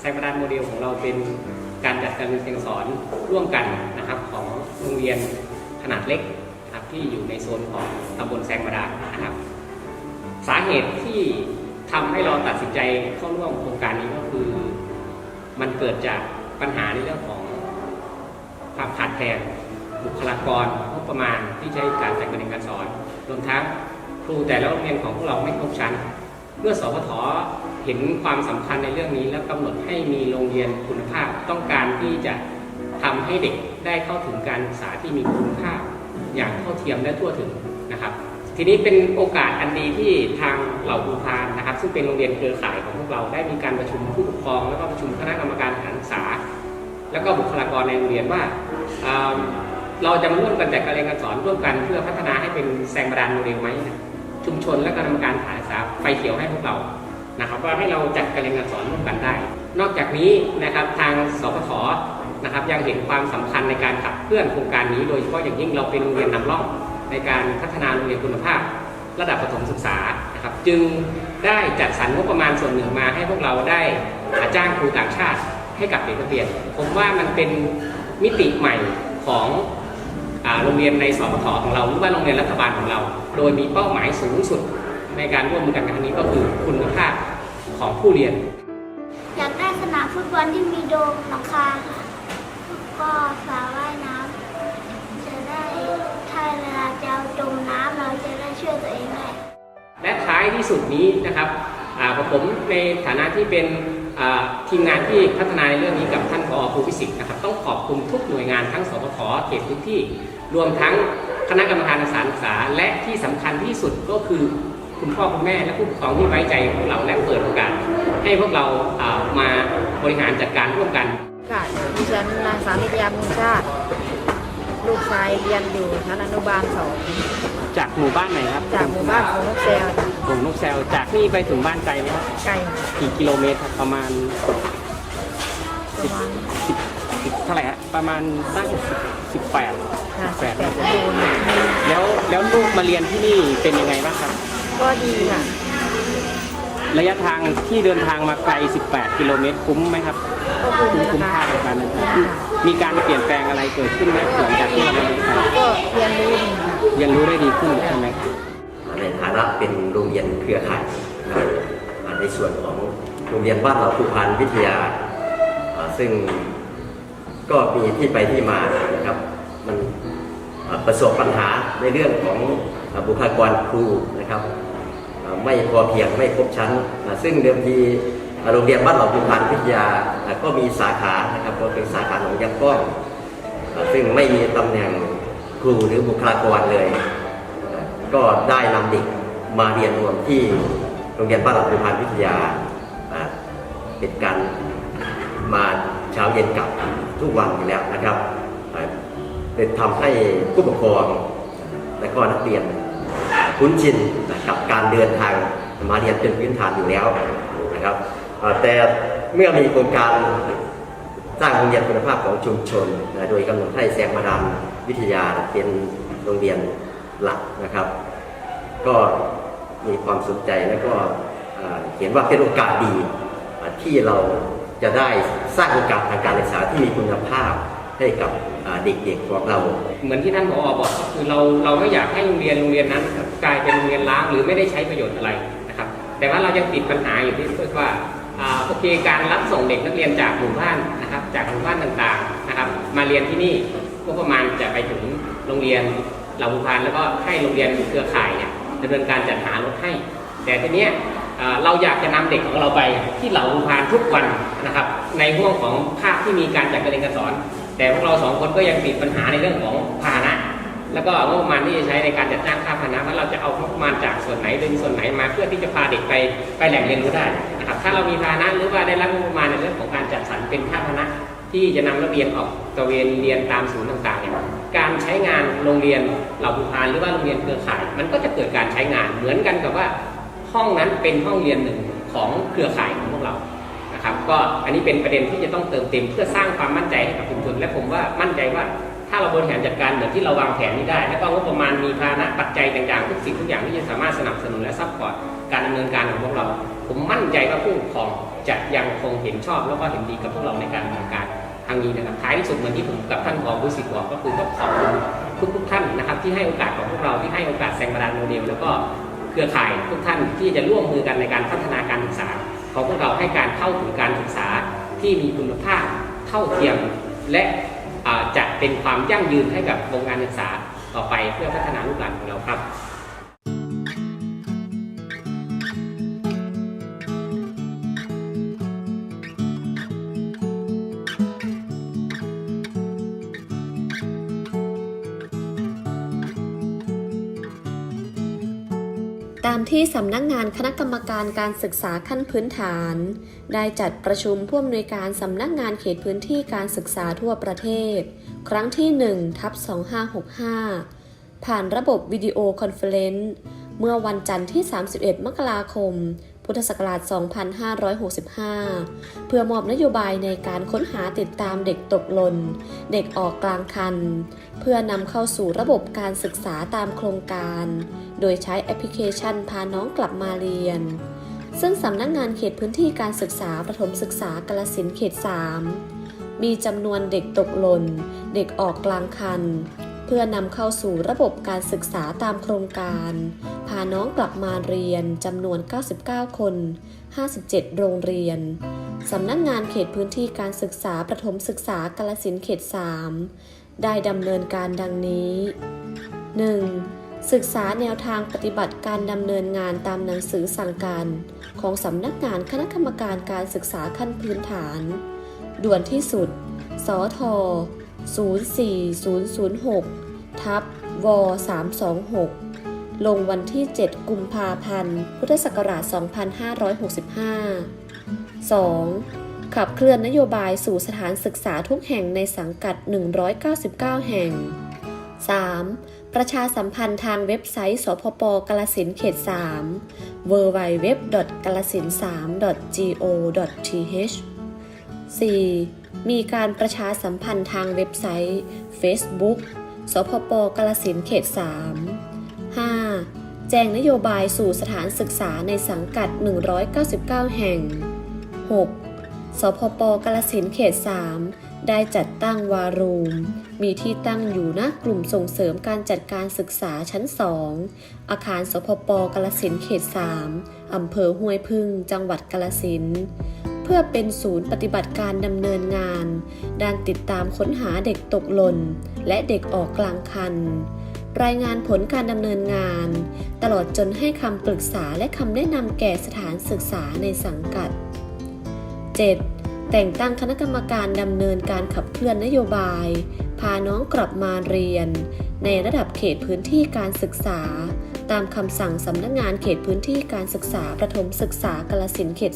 แซงประดานโมเดลของเราเป็นการจัดการเรียนการสอนร่วมกันนะครับของโรงเรียนขนาดเล็กนะครับที่อยู่ในโซนของตำบลแซงประดานนะครับ สาเหตุที่ทำให้เราตัดสินใจเข้าร่วมโครงการนี้ก็คือ มันเกิดจากปัญหาในเรื่องของความขาดแคลนบุคลากรงบประมาณที่ใช้การจัดการเรียนการสอนรวมทั้งครูแต่ละโรงเรียนของพวกเราไม่ครบชั้น เมื่อสพท เห็นความสำคัญในเรื่องนี้ แล้วกำหนดให้มีโรงเรียนคุณภาพต้องการที่จะทำให้เด็กได้เข้าถึงการศึกษาที่มีคุณภาพ อย่างเท่าเทียมและทั่วถึงนะครับ ทีนี้เป็นโอกาสอันดีที่ทางเหล่าครูพานนะครับ ซึ่งเป็นโรงเรียนเครือข่ายของพวกเราได้มีการประชุมผู้ปกครอง แล้วก็ประชุมคณะกรรมการสถานศึกษา แล้วก็บุคลากรในโรงเรียนว่าเเราจะมาร่วมกันจัดการเรียนการสอนร่วมกันเพื่อพัฒนาให้เป็นแซงบาดาลโมเดลไหมนะชุมชนและกรรมการสถานศึกษาไฟเขียวให้พวกเรา นะครับว่าให้เราจัดการเรียนการสอนร่วมกันได้ นอกจากนี้นะครับทางสพทนะครับยังเห็นความสำคัญในการขับเคลื่อนโครงการนี้ โดยเฉพาะอย่างยิ่งเราเป็นโรงเรียนนำร่องในการพัฒนาโรงเรียนคุณภาพ ระดับประถมศึกษานะครับจึงได้จัดสรรงบประมาณส่วนหนึ่งมาให้พวกเราได้จ้างครูต่างชาติให้กับเด็กนักเรียน ผมว่ามันเป็นมิติใหม่ของโรงเรียนในสพทของเราหรือว่าโรงเรียนรัฐบาลของเรา โดยมีเป้าหมายสูงสุด ในการร่วมมือกันครั้งนี้ก็คือคุณภาพของผู้เรียน อยากได้สนามฟุตบอลที่มีโดมหลังคาค่ะก็สระว่ายน้ำจะได้ถ้าเวลาจะเอาจมน้ำเราจะได้ช่วยตัวเองได้และท้ายที่สุดนี้นะครับอ่าผมในฐานะที่เป็นอ่าทีมงานที่พัฒนาในเรื่องนี้กับท่านผอครูฟิสิกส์นะครับต้องขอบคุณทุกหน่วยงานทั้งสพทเขตพื้นที่ รวมทั้งคณะกรรมการสถานศึกษา และที่สำคัญที่สุดก็คือ คุณพ่อคุณแม่และผู้ปกครองที่ไว้ใจพวกเราและเปิดโอกาสให้พวกเราอ่ามาบริหารจัดการร่วมกันค่ะดิฉันนางสาวนิตยามุนชาติ ลูกชายเรียนอยู่ชั้นอนุบาลสองจากหมู่บ้านไหนครับ จากหมู่บ้านของนกแซวผมนกแซวจากนี่ไปถึงบ้านไกลไหมครับไก่กี่กิโลเมตรครับประมาณประมาณสิบสิบเท่าไหร่ฮะประมาณตั้งสิบแปดค่ะแปดแปดโลนแล้วแล้วลูกมาเรียนที่นี่เป็นยังไงบ้างครับ ก็ดีค่ะระยะทางที่เดินทางมาไกล 18 กิโลเมตรคุ้มไหมครับ ก็คุ้มคุ้มนะคุ้มคะค่ากับการเดินทางมีการเปลี่ยนแปลงอะไรเกิดขึ้นไหมหลังจากที่เราเรียนไปก็เรียนรู้ดีค่ะ เรียนรู้ได้ดีขึ้นใช่ไหม ในฐานะเป็นโรงเรียนเครือข่ายนะครับอ่าในส่วนของโรงเรียนบ้านเราภูพานวิทยาอ่าซึ่งก็มีที่ไปที่มานะครับ มันอ่าประสบปัญหาในเรื่องของอ่าบุคลากรครูนะครับอ่า ไม่พอเพียงไม่ครบชั้น ซึ่งเดิมทีโรงเรียนบ้านเราภูพานวิทยาก็มีสาขานะครับก็เป็นสาขาหนองยางก้องซึ่งไม่มีตำแหน่งครูหรือบุคลากรเลย ก็ได้นำเด็กมาเรียนรวมที่โรงเรียนบ้านหลักภูพานวิทยาเป็นการมาเช้าเย็นกลับทุกวันอยู่แล้วนะครับเป็นทำให้ผู้ปกครองและก็นักเรียน คุ้นชินกับการเดินทางมาเรียนเป็นพื้นฐานอยู่แล้วนะครับแต่เมื่อมีโครงการสร้างโรงเรียนคุณภาพของชุมชนนะโดยกำหนดให้แสงมาดามวิทยาเป็นโรงเรียนหลักนะครับ ก็มีความสนใจและก็เห็นว่าเป็นโอกาสดีที่เราจะได้สร้างโอกาสทางการศึกษาที่มีคุณภาพ ให้กับเด็กๆของเรา เหมือนที่ท่านผอบอกก็คือเราเราไม่อยากให้โรงเรียนโรงเรียนนั้นกลายเป็นโรงเรียนล้างหรือไม่ได้ใช้ประโยชน์อะไรนะครับ แต่ว่าเรายังติดปัญหาอยู่ที่ว่าอ่าโอเคการรับส่งเด็กนักเรียนจากหมู่บ้านนะครับจากหมู่บ้านต่างๆนะครับ มาเรียนที่นี่ก็ประมาณจะไปถึงโรงเรียนเหล่าบุพานแล้วก็ให้โรงเรียนเครือข่ายเนี่ยดำเนินการจัดหารถให้ แต่ทีเนี้ยเราอยากจะนำเด็กของเราไปที่เหล่าบุพานทุกวันนะครับในห่วงของภาคที่มีการจัดการเรียนการสอน แต่พวกเราสองคนก็ยังติดปัญหาในเรื่องของพาหนะ แล้วก็งบประมาณที่จะใช้ในการจัดจ้างค่าพาหนะว่าเราจะเอางบประมาณจากส่วนไหนดึงส่วนไหนมาเพื่อที่จะพาเด็กไปไปแหล่งเรียนรู้ได้นะครับถ้าเรามีพาหนะหรือว่าได้รับงบประมาณในเรื่องของการจัดสรรเป็นค่าพาหนะ ที่จะนำนักเรียนออกตะเวนเรียนตามศูนย์ต่างๆเนี่ยการใช้งานโรงเรียนเหล่าบุพานหรือว่าโรงเรียนเครือข่าย มันก็จะเกิดการใช้งานเหมือนกันกับว่าห้องนั้นเป็นห้องเรียนหนึ่งของเครือข่ายของพวกเรา นะครับก็อันนี้เป็นประเด็นที่จะต้องเติมเต็มเพื่อสร้างความมั่นใจให้กับชุมชนและผมว่ามั่นใจว่าถ้าเราบริหารจัดการเหมือนที่เราวางแผนนี้ได้ แล้วก็งบประมาณมีภาระปัจจัยต่างๆทุกสิ่งทุกอย่างที่จะสามารถสนับสนุนและซัพพอร์ตการดำเนินการของพวกเรา ผมมั่นใจว่าผู้ปกครองจะยังคงเห็นชอบแล้วก็เห็นดีกับพวกเราในการดำเนินการทางนี้นะครับท้ายที่สุดเหมือนที่ผมกับท่านรองผู้สิทธิ์บอกก็คือต้องขอบคุณทุกทุกๆท่านนะครับที่ให้โอกาสของพวกเราที่ให้โอกาสแซงบาดาลโมเดลแล้วก็เครือข่ายทุกท่านที่จะร่วมมือกันในการพัฒนาการศึกษา ของพวกเราให้การเข้าถึงการศึกษาที่มีคุณภาพเท่าเทียม และจะเป็นความยั่งยืนให้กับวงการศึกษาต่อไปเพื่อพัฒนาลูกหลานของเราครับ ตามที่สำนักงานคณะกรรมการการศึกษาขั้นพื้นฐาน ได้จัดประชุมผู้อำนวยการสำนักงานเขตพื้นที่การศึกษาทั่วประเทศ ครั้งที่1ทับ2565 ผ่านระบบวิดีโอคอนเฟอเรนซ์เมื่อวันจันทร์ที่ 31 มกราคม พุทธศักราช 2565 เพื่อมอบนโยบายในการค้นหาติดตามเด็กตกหล่น เด็กออกกลางคัน เพื่อนำเข้าสู่ระบบการศึกษาตามโครงการ โดยใช้แอปพลิเคชันพาน้องกลับมาเรียน ซึ่งสำนักงงานเขตพื้นที่การศึกษาประถมศึกษากาลสินเขต 3 มีจำนวนเด็กตกหล่น เด็กออกกลางคัน เพื่อนำเข้าสู่ระบบการศึกษาตามโครงการ พาน้องกลับมาเรียนจำนวน 99 คน 57 โรงเรียนสำนักงงานเขตพื้นที่การศึกษาประถมศึกษากาลสินเขต 3 ได้ดำเนินการดังนี้ 1. ศึกษาแนวทางปฏิบัติการดำเนินงานตามหนังสือสั่งการ ของสำนักงานคณะกรรมการการศึกษาขั้นพื้นฐาน ด่วนที่สุด สท 04006 ทับว326 ลงวันที่ 7 กุมภาพันธ์ พุทธศักราช 2565 2. ขับเคลื่อนนโยบายสู่สถานศึกษาทุกแห่งในสังกัด 199 แห่ง 3. ประชาสัมพันธ์ทางเว็บไซต์ สพปกาลสินเขต 3 w w w g a l a s i n 3 go th 4. มีการประชาสัมพันธ์ทางเว็บไซต์ Facebook สพปกาลสินเขต 3 5. แจ้งนโยบายสู่สถานศึกษาในสังกัด 199 แห่ง 6. สพปกาลสินเขต 3 ได้จัดตั้งวารูม มีที่ตั้งอยู่ณกลุ่มส่งเสริมการจัดการศึกษาชั้น 2 อาคารสพปกาลสินเขต 3 อำเภอห้วยพึ่ง จังหวัดกาลสินเพื่อเป็นศูนย์ปฏิบัติการดำเนินงาน ด้านติดตามค้นหาเด็กตกหล่น และเด็กออกกลางคัน รายงานผลการดำเนินงาน ตลอดจนให้คำปรึกษาและคำแนะนำแก่สถานศึกษาในสังกัด 7. แต่งตั้งคณะกรรมการดำเนินการขับเคลื่อนนโยบาย พาน้องกลับมาเรียน ในระดับเขตพื้นที่การศึกษา ตามคำสั่งสำนักงานเขตพื้นที่การศึกษาประถมศึกษากลสินเขต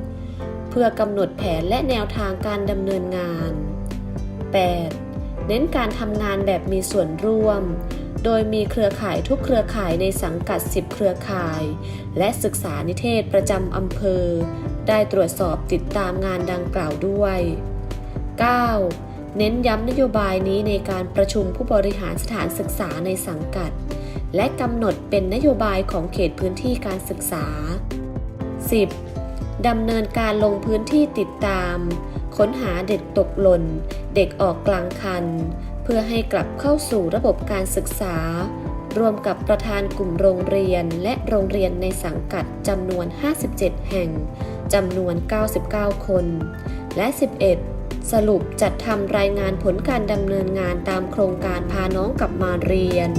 3 เพื่อกำหนดแผนและแนวทางการดำเนินงาน 8. เน้นการทำงานแบบมีส่วนร่วม โดยมีเครือข่ายทุกเครือข่ายในสังกัด 10 เครือข่าย และศึกษานิเทศประจำอำเภอ ได้ตรวจสอบติดตามงานดังกล่าวด้วย 9. เน้นย้ำนโยบายนี้ในการประชุมผู้บริหารสถานศึกษาในสังกัด และกำหนดเป็นนโยบายของเขตพื้นที่การศึกษา 10. ดำเนินการลงพื้นที่ติดตาม ค้นหาเด็กตกหล่น เด็กออกกลางคัน เพื่อให้กลับเข้าสู่ระบบการศึกษา รวมกับประธานกลุ่มโรงเรียนและโรงเรียนในสังกัดจำนวน 57 แห่งจำนวน 99 คน และ 11 สรุปจัดทำรายงานผลการดำเนินงานตามโครงการพาน้องกลับมาเรียน